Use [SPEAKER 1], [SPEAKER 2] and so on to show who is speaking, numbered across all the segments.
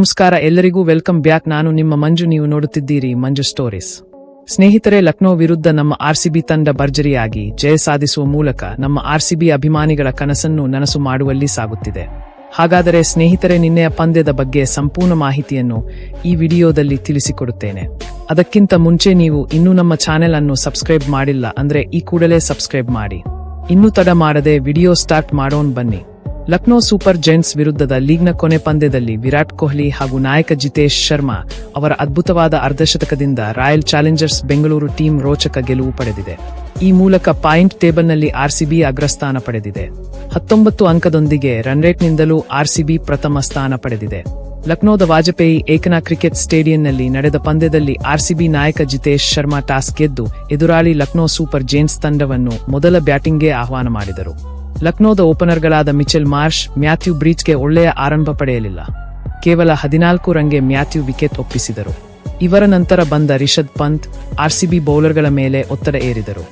[SPEAKER 1] ನಮಸ್ಕಾರ, ಎಲ್ಲರಿಗೂ welcome back. ನಾನು ನಿಮ್ಮ ಮಂಜು, ನೀವು ನೋಡುತ್ತಿದ್ದೀರಿ ಮಂಜು ಸ್ಟೋರೀಸ್. ಸ್ನೇಹಿತರೆ, ಲಕ್ನೋ ವಿರುದ್ಧ ನಮ್ಮ ಆರ್ಸಿಬಿ ತಂಡ ಭರ್ಜರಿಯಾಗಿ ಜಯ ಸಾಧಿಸುವ ಮೂಲಕ ನಮ್ಮ ಆರ್ಸಿಬಿ ಅಭಿಮಾನಿಗಳ ಕನಸನ್ನು ನನಸು ಮಾಡುವಲ್ಲಿ ಸಾಗುತ್ತಿದೆ. ಹಾಗಾದರೆ ಸ್ನೇಹಿತರೆ, ನಿನ್ನೆಯ ಪಂದ್ಯದ ಬಗ್ಗೆ ಸಂಪೂರ್ಣ ಮಾಹಿತಿಯನ್ನು ಈ ವಿಡಿಯೋದಲ್ಲಿ ತಿಳಿಸಿಕೊಡುತ್ತೇನೆ. ಅದಕ್ಕಿಂತ ಮುಂಚೆ ನೀವು ಇನ್ನೂ ನಮ್ಮ ಚಾನೆಲ್ ಅನ್ನು ಸಬ್ಸ್ಕ್ರೈಬ್ ಮಾಡಿಲ್ಲ ಅಂದ್ರೆ ಈ ಕೂಡಲೇ ಸಬ್ಸ್ಕ್ರೈಬ್ ಮಾಡಿ. ಇನ್ನೂ ತಡ ಮಾಡದೆ ವಿಡಿಯೋ ಸ್ಟಾರ್ಟ್ ಮಾಡೋನ್ ಬನ್ನಿ. ಲಕ್ನೋ ಸೂಪರ್ ಜೆಂಟ್ಸ್ ವಿರುದ್ಧದ ಲೀಗ್ನ ಕೊನೆ ಪಂದ್ಯದಲ್ಲಿ ವಿರಾಟ್ ಕೊಹ್ಲಿ ಹಾಗೂ ನಾಯಕ ಜಿತೇಶ್ ಶರ್ಮಾ ಅವರ ಅದ್ಭುತವಾದ ಅರ್ಧಶತಕದಿಂದ ರಾಯಲ್ ಚಾಲೆಂಜರ್ಸ್ ಬೆಂಗಳೂರು ಟೀಮ್ ರೋಚಕ ಗೆಲುವು ಪಡೆದಿದೆ. ಈ ಮೂಲಕ ಪಾಯಿಂಟ್ ಟೇಬಲ್ನಲ್ಲಿ ಆರ್ಸಿಬಿ ಅಗ್ರಸ್ಥಾನ ಪಡೆದಿದೆ. ಹತ್ತೊಂಬತ್ತು ಅಂಕದೊಂದಿಗೆ ರನ್ರೇಟ್ನಿಂದಲೂ ಆರ್ಸಿಬಿ ಪ್ರಥಮ ಸ್ಥಾನ ಪಡೆದಿದೆ. ಲಕ್ನೋದ ವಾಜಪೇಯಿ ಏಕನಾ ಕ್ರಿಕೆಟ್ ಸ್ಟೇಡಿಯಂನಲ್ಲಿ ನಡೆದ ಪಂದ್ಯದಲ್ಲಿ ಆರ್ಸಿಬಿ ನಾಯಕ ಜಿತೇಶ್ ಶರ್ಮಾ ಟಾಸ್ ಗೆದ್ದು ಎದುರಾಳಿ ಲಕ್ನೋ ಸೂಪರ್ ಜೇನ್ಸ್ ತಂಡವನ್ನು ಮೊದಲ ಬ್ಯಾಟಿಂಗ್ಗೆ ಆಹ್ವಾನ ಮಾಡಿದರು. ಲಕ್ನೋದ ಓಪನರ್ಗಳಾದ ಮಿಚೆಲ್ ಮಾರ್ಷ್, ಮ್ಯಾಥ್ಯೂ ಬ್ರೀಚ್ಗೆ ಒಳ್ಳೆಯ ಆರಂಭ ಪಡೆಯಲಿಲ್ಲ. ಕೇವಲ ಹದಿನಾಲ್ಕು ರನ್ಗೆ ಮ್ಯಾಥ್ಯೂ ವಿಕೆಟ್ ಒಪ್ಪಿಸಿದರು. ಇವರ ನಂತರ ಬಂದ ರಿಷದ್ ಪಂತ್ ಆರ್ಸಿಬಿ ಬೌಲರ್ಗಳ ಮೇಲೆ ಒತ್ತಡ ಏರಿದರು.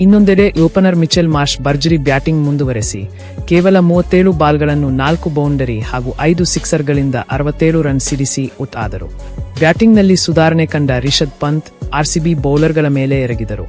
[SPEAKER 1] ಇನ್ನೊಂದೆಡೆ ಓಪನರ್ ಮಿಚೆಲ್ ಮಾರ್ಷ್ ಭರ್ಜರಿ ಬ್ಯಾಟಿಂಗ್ ಮುಂದುವರೆಸಿ, ಕೇವಲ ಮೂವತ್ತೇಳು ಬಾಲ್ಗಳನ್ನು ನಾಲ್ಕು ಬೌಂಡರಿ ಹಾಗೂ ಐದು ಸಿಕ್ಸರ್ಗಳಿಂದ ಅರವತ್ತೇಳು ರನ್ ಸಿಡಿಸಿ ಔಟ್ ಆದರು. ಬ್ಯಾಟಿಂಗ್ನಲ್ಲಿ ಸುಧಾರಣೆ ಕಂಡ ರಿಷದ್ ಪಂತ್ ಆರ್ಸಿಬಿ ಬೌಲರ್ಗಳ ಮೇಲೆ ಎರಗಿದರು.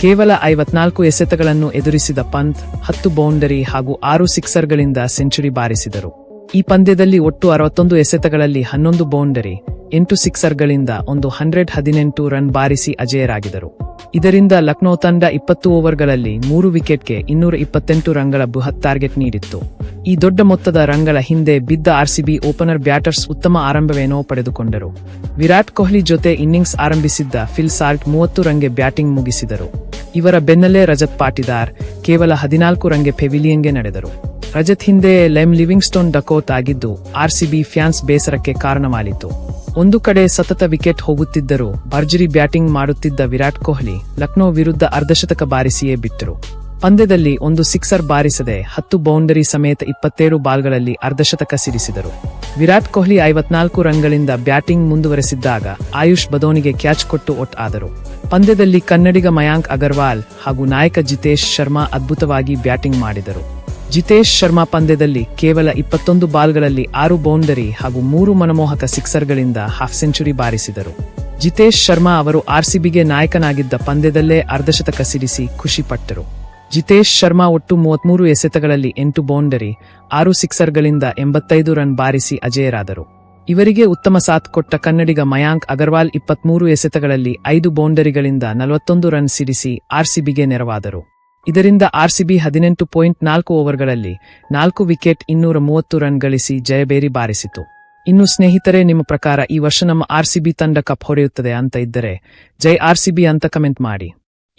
[SPEAKER 1] ಕೇವಲ ಐವತ್ನಾಲ್ಕು ಎಸೆತಗಳನ್ನು ಎದುರಿಸಿದ ಪಂತ್ ಹತ್ತು ಬೌಂಡರಿ ಹಾಗೂ ಆರು ಸಿಕ್ಸರ್ಗಳಿಂದ ಸೆಂಚುರಿ ಬಾರಿಸಿದರು. ಈ ಪಂದ್ಯದಲ್ಲಿ ಒಟ್ಟು ಅರವತ್ತೊಂದು ಎಸೆತಗಳಲ್ಲಿ ಹನ್ನೊಂದು ಬೌಂಡರಿ, ಎಂಟು ಸಿಕ್ಸರ್ಗಳಿಂದ ಒಂದು ಹಂಡ್ರೆಡ್ ಹದಿನೆಂಟು ರನ್ ಬಾರಿಸಿ ಅಜೇಯರಾಗಿದರು ಇದರಿಂದ ಲಕ್ನೋ ತಂಡ ಇಪ್ಪತ್ತು ಓವರ್ಗಳಲ್ಲಿ ಮೂರು ವಿಕೆಟ್ಗೆ ಇನ್ನೂರ ಇಪ್ಪತ್ತೆಂಟು ರನ್ಗಳ ಬೃಹತ್ ಟಾರ್ಗೆಟ್ ನೀಡಿತ್ತು. ಈ ದೊಡ್ಡ ಮೊತ್ತದ ರಂಗಳ ಹಿಂದೆ ಬಿದ್ದ ಆರ್ಸಿಬಿ ಓಪನರ್ ಬ್ಯಾಟರ್ಸ್ ಉತ್ತಮ ಆರಂಭವೇನೋ ಪಡೆದುಕೊಂಡರು. ವಿರಾಟ್ ಕೊಹ್ಲಿ ಜೊತೆ ಇನ್ನಿಂಗ್ಸ್ ಆರಂಭಿಸಿದ್ದ ಫಿಲ್ ಸಾಲ್ಟ್ ಮೂವತ್ತು ರಂಗೆ ಬ್ಯಾಟಿಂಗ್ ಮುಗಿಸಿದರು. ಇವರ ಬೆನ್ನಲ್ಲೇ ರಜತ್ ಪಾಟಿದಾರ್ ಕೇವಲ ಹದಿನಾಲ್ಕು ರಂಗೆ ಪೆವಿಲಿಯನ್ಗೆ ನಡೆದರು. ರಜತ್ ಹಿಂದೆ ಲೆಮ್ ಲಿವಿಂಗ್ಸ್ಟೋನ್ ಡಕೋತ್ ಆಗಿದ್ದು ಆರ್ಸಿಬಿ ಫ್ಯಾನ್ಸ್ ಬೇಸರಕ್ಕೆ ಕಾರಣವಾಯಿತು ಒಂದು ಕಡೆ ಸತತ ವಿಕೆಟ್ ಹೋಗುತ್ತಿದ್ದರೂ ಭರ್ಜರಿ ಬ್ಯಾಟಿಂಗ್ ಮಾಡುತ್ತಿದ್ದ ವಿರಾಟ್ ಕೊಹ್ಲಿ ಲಕ್ನೋ ವಿರುದ್ಧ ಅರ್ಧಶತಕ ಬಾರಿಸಿಯೇ ಬಿಟ್ಟರು ಪಂದ್ಯದಲ್ಲಿ ಒಂದು ಸಿಕ್ಸರ್ ಬಾರಿಸದೆ ಹತ್ತು ಬೌಂಡರಿ ಸಮೇತ ಇಪ್ಪತ್ತೇಳು ಬಾಲ್ಗಳಲ್ಲಿ ಅರ್ಧಶತಕ ಸಿಡಿಸಿದರು. ವಿರಾಟ್ ಕೊಹ್ಲಿ ಐವತ್ನಾಲ್ಕು ರನ್ಗಳಿಂದ ಬ್ಯಾಟಿಂಗ್ ಮುಂದುವರೆಸಿದ್ದಾಗ ಆಯುಷ್ ಬದೋನಿಗೆ ಕ್ಯಾಚ್ ಕೊಟ್ಟು ಒಟ್ ಆದರು. ಪಂದ್ಯದಲ್ಲಿ ಕನ್ನಡಿಗ ಮಯಾಂಕ್ ಅಗರ್ವಾಲ್ ಹಾಗೂ ನಾಯಕ ಜಿತೇಶ್ ಶರ್ಮಾ ಅದ್ಭುತವಾಗಿ ಬ್ಯಾಟಿಂಗ್ ಮಾಡಿದರು. ಜಿತೇಶ್ ಶರ್ಮಾ ಪಂದ್ಯದಲ್ಲಿ ಕೇವಲ ಇಪ್ಪತ್ತೊಂದು ಬಾಲ್ಗಳಲ್ಲಿ ಆರು ಬೌಂಡರಿ ಹಾಗೂ ಮೂರು ಮನಮೋಹಕ ಸಿಕ್ಸರ್ಗಳಿಂದ ಹಾಫ್ ಸೆಂಚುರಿ ಬಾರಿಸಿದರು. ಜಿತೇಶ್ ಶರ್ಮಾ ಅವರು ಆರ್ಸಿಬಿಗೆ ನಾಯಕನಾಗಿದ್ದ ಪಂದ್ಯದಲ್ಲೇ ಅರ್ಧಶತಕ ಸಿಡಿಸಿ ಖುಷಿಪಟ್ಟರು ಜಿತೇಶ್ ಶರ್ಮಾ ಒಟ್ಟು ಮೂವತ್ಮೂರು ಎಸೆತಗಳಲ್ಲಿ ಎಂಟು ಬೌಂಡರಿ, ಆರು ಸಿಕ್ಸರ್ಗಳಿಂದ ಎಂಬತ್ತೈದು ರನ್ ಬಾರಿಸಿ ಅಜೇಯರಾದರು. ಇವರಿಗೆ ಉತ್ತಮ ಸಾಥ್ ಕೊಟ್ಟ ಕನ್ನಡಿಗ ಮಯಾಂಕ್ ಅಗರ್ವಾಲ್ ಇಪ್ಪತ್ಮೂರು ಎಸೆತಗಳಲ್ಲಿ ಐದು ಬೌಂಡರಿಗಳಿಂದ ನಲವತ್ತೊಂದು ರನ್ ಸಿಡಿಸಿ ಆರ್ಸಿಬಿಗೆ ನೆರವಾದರು. ಇದರಿಂದ ಆರ್ಸಿಬಿ ಹದಿನೆಂಟು ಪಾಯಿಂಟ್ ನಾಲ್ಕು ಓವರ್ಗಳಲ್ಲಿ ನಾಲ್ಕು ವಿಕೆಟ್ ಇನ್ನೂರ ಮೂವತ್ತು ರನ್ ಗಳಿಸಿ ಜಯಬೇರಿ ಬಾರಿಸಿತು. ಇನ್ನು ಸ್ನೇಹಿತರೆ, ನಿಮ್ಮ ಪ್ರಕಾರ ಈ ವರ್ಷ ನಮ್ಮ ಆರ್ಸಿಬಿ ತಂಡ ಕಪ್ ಹೊಡೆಯುತ್ತದೆ ಅಂತ ಇದ್ದರೆ ಜೈ ಆರ್ಸಿಬಿ ಅಂತ ಕಮೆಂಟ್ ಮಾಡಿ.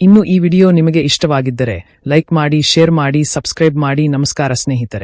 [SPEAKER 1] ಇನ್ನು ಈ ವಿಡಿಯೋ ನಿಮಗೆ ಇಷ್ಟವಾಗಿದ್ದರೆ ಲೈಕ್ ಮಾಡಿ ಶೇರ್ ಮಾಡಿ ಸಬ್ಸ್ಕ್ರೈಬ್ ಮಾಡಿ. ನಮಸ್ಕಾರ ಸ್ನೇಹಿತರೆ.